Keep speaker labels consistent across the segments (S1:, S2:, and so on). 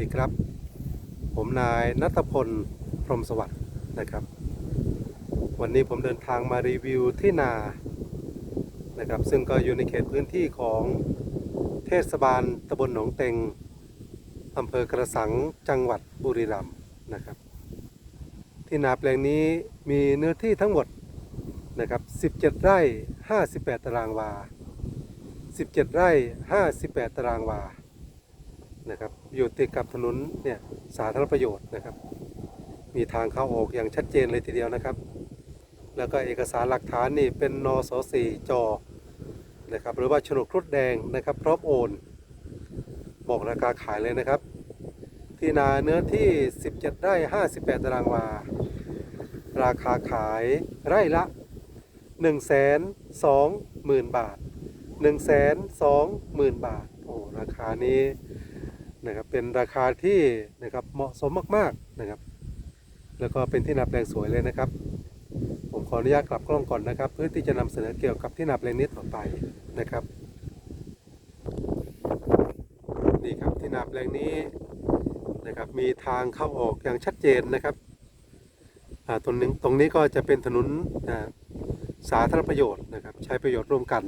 S1: ดีครับ ผมนายนัทพล พรมสวัสดิ์นะครับ วันนี้ผมเดินทางมารีวิวที่นานะครับ ซึ่งก็อยู่ในเขตพื้นที่ของเทศบาลตำบลหนองเต็งอำเภอกระสังจังหวัดบุรีรัมย์นะครับ ที่นาแปลงนี้มีเนื้อที่ทั้งหมดนะครับ 17 ไร่ 58 ตารางวา 17 ไร่ 58 ตารางวา นะครับ อยู่ติดกับถนนเนี่ยสาธารณประโยชน์นะครับ มีทางเข้าออกอย่างชัดเจนเลยทีเดียวนะครับ แล้วก็เอกสารหลักฐานนี่เป็นนสสี่จอนะครับหรือว่าโฉนดครุฑแดงนะครับ พร้อมโอน บอกราคาขายเลยนะครับ ที่นาเนื้อที่ 17 ไร่ 58 ตารางวา ราคาขายไร่ละ 1 2 0 0 0 0 บาท 1 2 0 0 0 0 บาท โอ้ ราคานี้ นะครับเป็นราคาที่นะครับเหมาะสมมากๆนะครับ แล้วก็เป็นที่นาแปลงสวยเลยนะครับ ผมขออนุญาตกลับกล้องก่อนนะครับ เพื่อที่จะนำเสนอเกี่ยวกับที่นาแปลงนี้ต่อไปนะครับนี่ครับที่นาแปลงนี้นะครับมีทางเข้าออกอย่างชัดเจนนะครับอ่าตรงนี้ตรงนี้ก็จะเป็นถนนสาธารณประโยชน์นะครับ ใช้ประโยชน์ร่วมกัน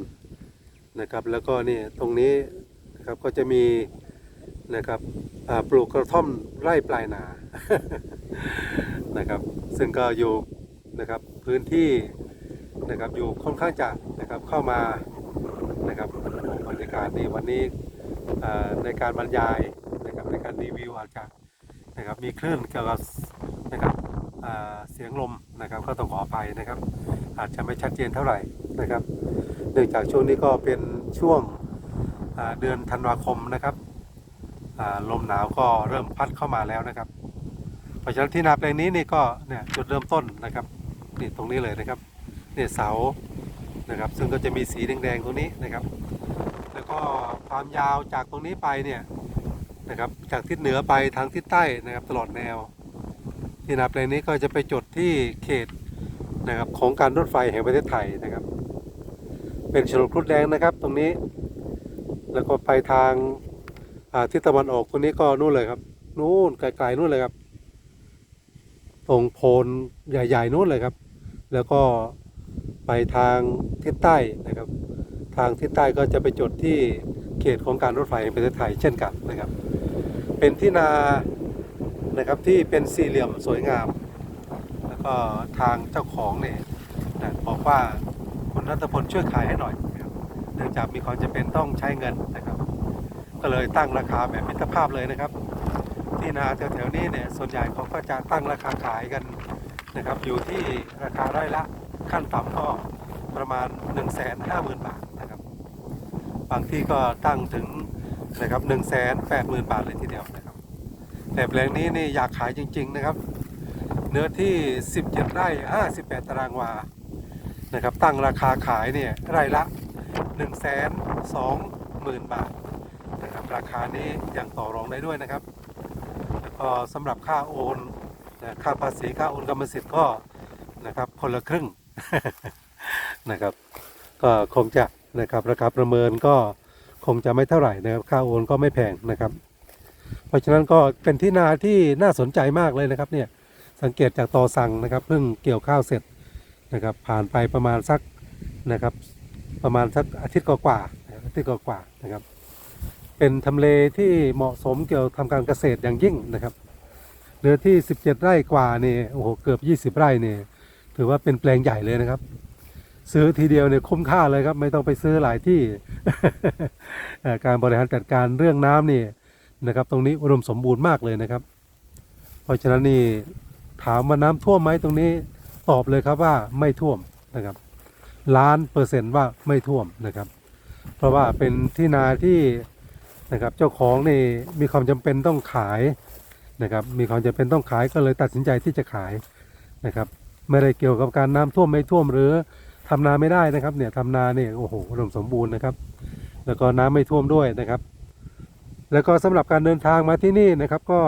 S1: นะครับ แล้วก็นี่ตรงนี้นะครับก็จะมี นะครับปลูกกระท่อมไร่ปลายนานะครับ ซึ่งก็อยู่นะครับพื้นที่นะครับอยู่ค่อนข้างจะนะครับเข้ามานะครับบรรยากาศดีวันนี้ในการบรรยายนะครับในการรีวิวอาจจะนะครับมีคลื่นเกี่ยวกับนะครับเสียงลมนะครับก็ต้องขออภัยนะครับ อาจจะไม่ชัดเจนเท่าไหร่นะครับ เนื่องจากช่วงนี้ก็เป็นช่วงเดือนธันวาคมนะครับ ลมหนาวก็เริ่มพัดเข้ามาแล้วนะครับ เพราะฉะนั้นที่นาแปลงนี้นี่ก็เนี่ยจุดเริ่มต้นนะครับนี่ตรงนี้เลยนะครับเนี่ยเสานะครับ ซึ่งก็จะมีสีแดงๆตรงนี้นะครับ แล้วก็ความยาวจากตรงนี้ไปเนี่ยนะครับจากทิศเหนือไปทางทิศใต้นะครับตลอดแนว ที่นาแปลงนี้ก็จะไปจดที่เขตนะครับของการรถไฟแห่งประเทศไทยนะครับ เป็นฉนดครุฑแดงนะครับตรงนี้ แล้วก็ไปทาง ทิศตะวันออกตรงนี้ก็นู่นเลยครับ นู่นไกลๆนู่นเลยครับ ตรงโพนใหญ่ๆนู้นเลยครับ แล้วก็ไปทางทิศใต้นะครับ ทางทิศใต้ก็จะไปจดที่เขตของการรถไฟแห่งประเทศไทยเช่นกันนะครับ เป็นที่นานะครับที่เป็นสี่เหลี่ยมสวยงาม แล้วก็ทางเจ้าของเนี่ยนะบอกว่าคุณรัตพลช่วยขายให้หน่อยเนื่องจากมีความจำเป็นต้องใช้เงินนะครับ ก็เลยตั้งราคาแบบมิตรภาพเลยนะครับ ที่นาแถวๆนี้เนี่ยส่วนใหญ่เขาก็จะตั้งราคาขายกันนะครับ อยู่ที่ราคาไร่ละขั้นต่ำก็ประมาณ 1 5 0 0 0 0 บาทนะครับ บางที่ก็ตั้งถึงนะครับ1 8 0 0 0 0 บาทเลยทีเดียวนะครับ แต่แปลงนี้นี่อยากขายจริง ๆนะครับ เนื้อที่ 17 ไร่ 58 ตารางวานะครับ ตั้งราคาขายเนี่ยไร่ละ 1 2 0 0 0 0 บาทนะค ราคานี้ยังต่อรองได้ด้วยนะครับแล้วก็สำหรับค่าโอนค่าภาษีค่าโอนกรรมสิทธิ์ก็นะครับคนละครึ่งนะครับก็คงจะนะครับราคาประเมินก็คงจะไม่เท่าไหร่นะครับค่าโอนก็ไม่แพงนะครับ เพราะฉะนั้นก็เป็นที่นาที่น่าสนใจมากเลยนะครับเนี่ยสังเกตจากต่อสั่งนะครับเพิ่งเกี่ยวข้าวเสร็จนะครับผ่านไปประมาณสักนะครับประมาณสักอาทิตย์กว่าๆอาทิตย์กว่าๆนะครับ เป็นทำเลที่เหมาะสมเกี่ยวทำการเกษตรอย่างยิ่งนะครับเนื้อที่ 17 ไร่กว่านี่โอ้โหเกือบ 20 ไร่นี่ถือว่าเป็นแปลงใหญ่เลยนะครับ ซื้อทีเดียวเนี่ยคุ้มค่าเลยครับ ไม่ต้องไปซื้อหลายที่ การบริหารจัดการเรื่องน้ำนี่นะครับ ตรงนี้อุดมสมบูรณ์มากเลยนะครับ เพราะฉะนั้นนี่ถามว่าน้ำท่วมไหมตรงนี้ตอบเลยครับว่าไม่ท่วมนะครับ ล้านเปอร์เซ็นต์ว่าไม่ท่วมนะครับ เพราะว่าเป็นที่นาที่ นะครับเจ้าของนี่มีความจำเป็นต้องขายนะครับมีความจำเป็นต้องขายก็เลยตัดสินใจที่จะขายนะครับไม่ได้เกี่ยวกับการน้ำท่วมไม่ท่วมหรือทำนาไม่ได้นะครับเนี่ยทำนาเนี่ยโอ้โหอุดมสมบูรณ์นะครับ แล้วก็น้ำไม่ท่วมด้วยนะครับ แล้วก็สำหรับการเดินทางมาที่นี่นะครับก็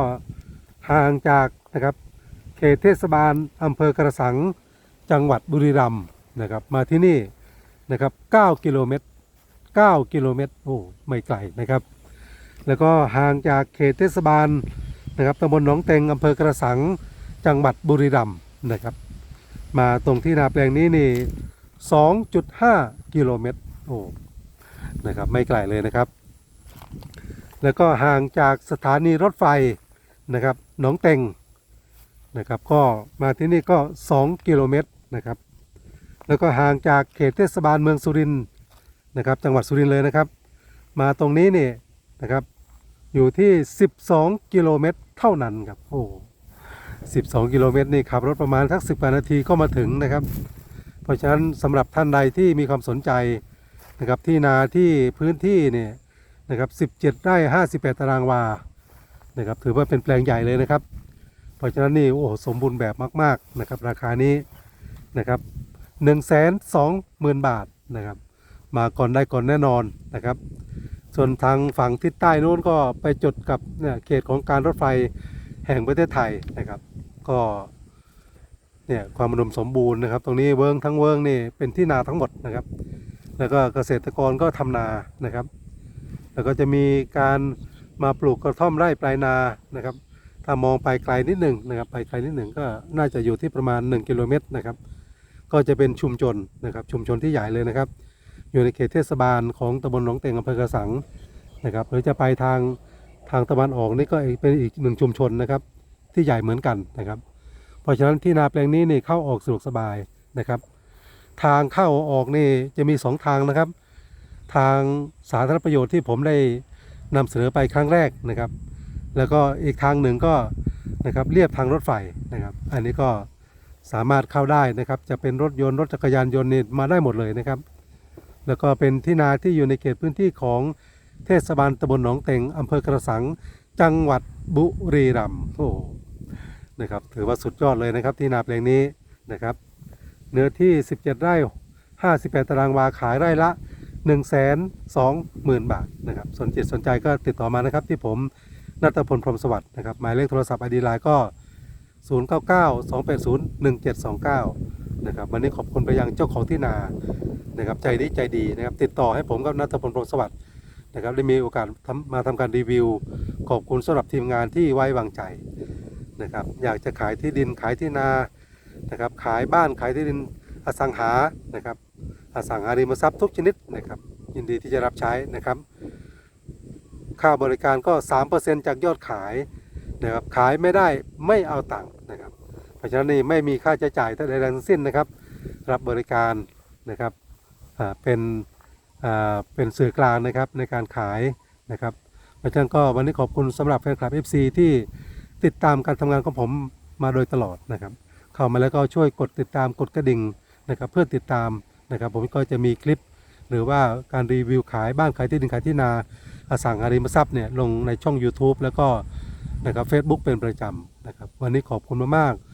S1: ห่างจากนะครับเขตเทศบาลอำเภอกระสังจังหวัดบุรีรัมย์นะครับมาที่นี่นะครับ9กิโลเมตร9กิโลเมตรโอ้ไม่ไกลนะครับ แล้วก็ห่างจากเขตเทศบาลนะครับตำบลหนองเต็งอำเภอกระสังจังหวัดบุรีรัมย์นะครับ มาตรงที่นาแปลงนี้นี่ 2.5 กิโลเมตรโอ้นะครับไม่ไกลเลยนะครับ แล้วก็ห่างจากสถานีรถไฟนะครับหนองเต็งนะครับก็มาที่นี่ก็ 2 กิโลเมตรนะครับ แล้วก็ห่างจากเขตเทศบาลเมืองสุรินทร์นะครับ จังหวัดสุรินทร์เลยนะครับ มาตรงนี้นี่ นะครับ อยู่ที่ 12 กิโลเมตรเท่านั้นครับโอ้12 กิโลเมตรนี่ขับรถประมาณสัก10กว่านาทีก็มาถึงนะครับ เพราะฉะนั้นสำหรับท่านใดที่มีความสนใจนะครับที่นาที่พื้นที่เนี่ยนะครับ17ไร่58 ตารางวานะครับถือว่าเป็นแปลงใหญ่เลยนะครับ เพราะฉะนั้นนี่โอ้สมบูรณ์แบบมากๆนะครับราคานี้นะครับ1 2 0 0 0 0 บาทนะครับ มาก่อนได้ก่อนแน่นอนนะครับ ส่วนทางฝั่งทิศใต้นู้นก็ไปจดกับเนี่ยเขตของการรถไฟแห่งประเทศไทยนะครับ ก็เนี่ยความอุดมสมบูรณ์นะครับ ตรงนี้เวิร์งทั้งเวิร์งนี่เป็นที่นาทั้งหมดนะครับ แล้วก็เกษตรกรก็ทำนานะครับ แล้วก็จะมีการมาปลูกกระท่อมไร่ปลายนานะครับ ถ้ามองไปไกลนิดหนึ่งนะครับ ไปไกลนิดหนึ่งก็น่าจะอยู่ที่ประมาณ 1 กิโลเมตรนะครับ ก็จะเป็นชุมชนนะครับ ชุมชนที่ใหญ่เลยนะครับ อยู่ในเขตเทศบาลของตำบลหนองเต็งอำเภอกระสังนะครับหรือจะไปทางทางตะวันออกนี่ก็เป็นอีกหนึ่งชุมชนนะครับ ที่ใหญ่เหมือนกันนะครับ เพราะฉะนั้นที่นาแปลงนี้นี่เข้าออกสะดวกสบายนะครับ ทางเข้าออกนี่จะมีสองทางนะครับ ทางสาธารณประโยชน์ที่ผมได้นำเสนอไปครั้งแรกนะครับ แล้วก็อีกทางหนึ่งก็นะครับเรียบทางรถไฟนะครับ อันนี้ก็สามารถเข้าได้นะครับ จะเป็นรถยนต์รถจักรยานยนต์นี่มาได้หมดเลยนะครับ แล้วก็เป็นที่นาที่อยู่ในเขตพื้นที่ของเทศบาลตำบลหนองเต็งอำเภอกระสัง จังหวัดบุรีรัมย์โอ้โหนะครับถือว่าสุดยอดเลยนะครับที่นาแปลงนี้นะครับ เนื้อที่ 17 ไร่ 58 ตารางวาขายไร่ละ 1 2 0 0 0 0 บาทนะครับสนจิตสนใจก็ติดต่อมานะครับที่ผมนัตพลพรหมสวัสดิ์นะครับหมายเลขโทรศัพท์ไอดีไลน์ก็ 099 280 1729 นะครับวันนี้ขอบคุณไปยังเจ้าของที่นานะครับใจดีใจดีนะครับติดต่อให้ผมกับนัทพลพรหมสวัสดิ์นะครับได้มีโอกาสมาทำการรีวิว ขอบคุณสำหรับทีมงานที่ไว้วางใจนะครับอยากจะขายที่ดินขายที่นานะครับขายบ้านขายที่ดินอสังหานะครับอสังหาริมทรัพย์ทุกชนิดนะครับยินดีที่จะรับใช้นะครับ ค่าบริการก็ 3%จากยอดขายนะครับขายไม่ได้ไม่เอาตังค์ รับเพราะฉะนั้นนี่ไม่มีค่าใช้จ่ายใดๆทั้งสิ้นนะครับ รับบริการนะครับเป็นเป็นสื่อกลางนะครับในการขายนะครับเพราะฉะนั้นก็วันนี้ขอบคุณสำหรับแฟนคลับ FC ที่ติดตามการทำงานของผมมาโดยตลอดนะครับ เข้ามาแล้วก็ช่วยกดติดตามกดกระดิ่งนะครับเพื่อติดตามนะครับ ผมก็จะมีคลิป หรือว่าการรีวิวขายบ้านขายที่ดินขายที่นาอสังหาริมทรัพย์เนี่ยลงในช่อง YouTube แล้วก็นะครับ Facebook เป็นประจำนะครับ วันนี้ขอบคุณมากๆ